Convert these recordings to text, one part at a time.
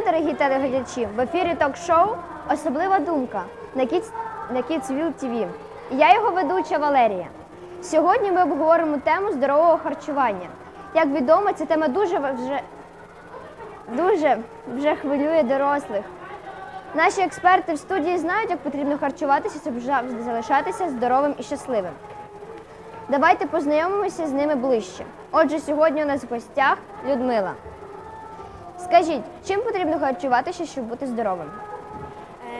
дорогі телеглядачі! В ефірі ток-шоу Особлива думка на Kids, на Kidsville TV. Я його ведуча Валерія. Сьогодні ми обговоримо тему здорового харчування. Як відомо, ця тема дуже вже, дуже вже хвилює дорослих. Наші експерти в студії знають, як потрібно харчуватися, щоб залишатися здоровим і щасливим. Давайте познайомимося з ними ближче. Отже, сьогодні у нас в гостях Людмила. Скажіть, чим потрібно харчуватися, щоб бути здоровим?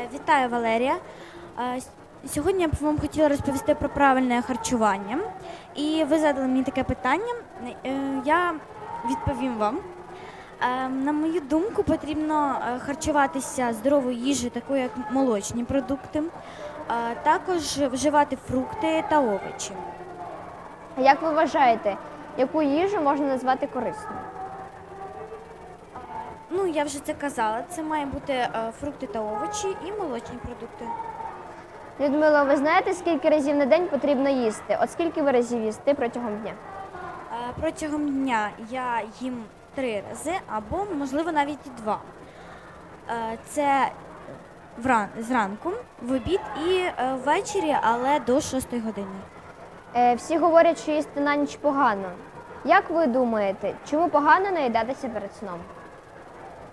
Е, Вітаю, Валерія. Е, Сьогодні я б вам хотіла розповісти про правильне харчування. І ви задали мені таке питання. Е, Я відповім вам. На мою думку, потрібно харчуватися здоровою їжею, такою як молочні продукти, також вживати фрукти та овочі. Як ви вважаєте, яку їжу можна назвати корисною? Ну, я вже це казала. Це має бути е, фрукти та овочі і молочні продукти. Людмила, ви знаєте, скільки разів на день потрібно їсти? От скільки ви разів їсти протягом дня? Е, Протягом дня я їм три рази або, можливо, навіть і два. Е, Це вран- зранку, в обід і ввечері, але до 6 години. Всі говорять, що їсти на ніч погано. Як ви думаєте, чому погано наїдатися перед сном?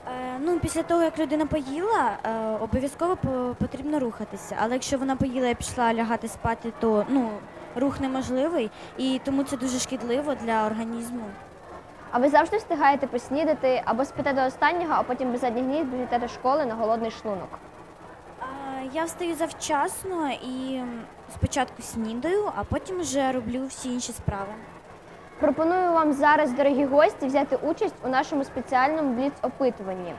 Е, Ну, після того, як людина поїла, е, обов'язково потрібно рухатися. Але якщо вона поїла і пішла лягати спати, то ну, рух неможливий, і тому це дуже шкідливо для організму. А ви завжди встигаєте поснідати або спите до останнього, а потім без задніх ніг біжите до школи на голодний шлунок? Е, Я встаю завчасно і спочатку снідаю, а потім вже роблю всі інші справи. Пропоную вам зараз, дорогі гості, взяти участь у нашому спеціальному бліц-опитуванні.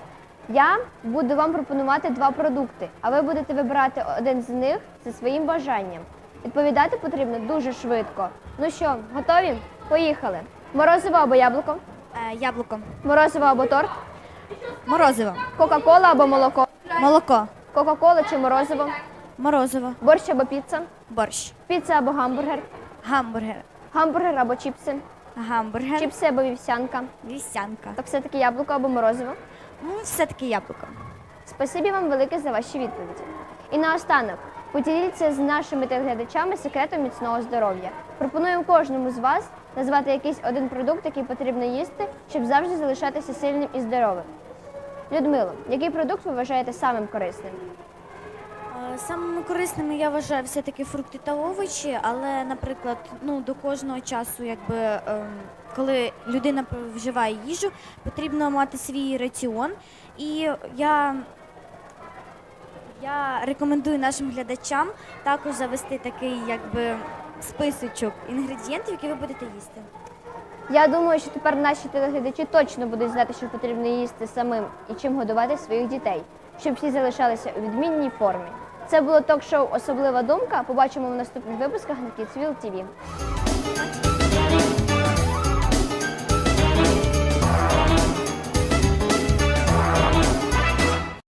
Я буду вам пропонувати два продукти, а ви будете вибирати один з них за своїм бажанням. Відповідати потрібно дуже швидко. Ну що, готові? Поїхали. Морозиво або яблуко, Е, Яблуко, морозиво або торт, морозиво, Кока-кола або молоко, молоко, Кока-кола чи морозиво, морозиво, борщ або піца, борщ, піца або гамбургер, гамбургер, гамбургер або чіпси, гамбургер, чіпси або вівсянка. вівсянка. Так все-таки яблуко або морозиво. Ну, все-таки яблуко. Спасибі вам велике за ваші відповіді. І наостанок поділіться з нашими телеглядачами секретом міцного здоров'я. Пропоную кожному з вас назвати якийсь один продукт, який потрібно їсти, щоб завжди залишатися сильним і здоровим. Людмило, який продукт ви вважаєте самим корисним? Самими корисними я вважаю все-таки фрукти та овочі, але, наприклад, ну, до кожного часу, якби, ем, коли людина вживає їжу, потрібно мати свій раціон. І я, я рекомендую нашим глядачам також завести такий якби, списочок інгредієнтів, які ви будете їсти. Я думаю, що тепер наші телеглядачі точно будуть знати, що потрібно їсти самим і чим годувати своїх дітей, щоб всі залишалися у відмінній формі. Це було ток-шоу Особлива думка. Побачимо в наступних випусках на Kidsville TV.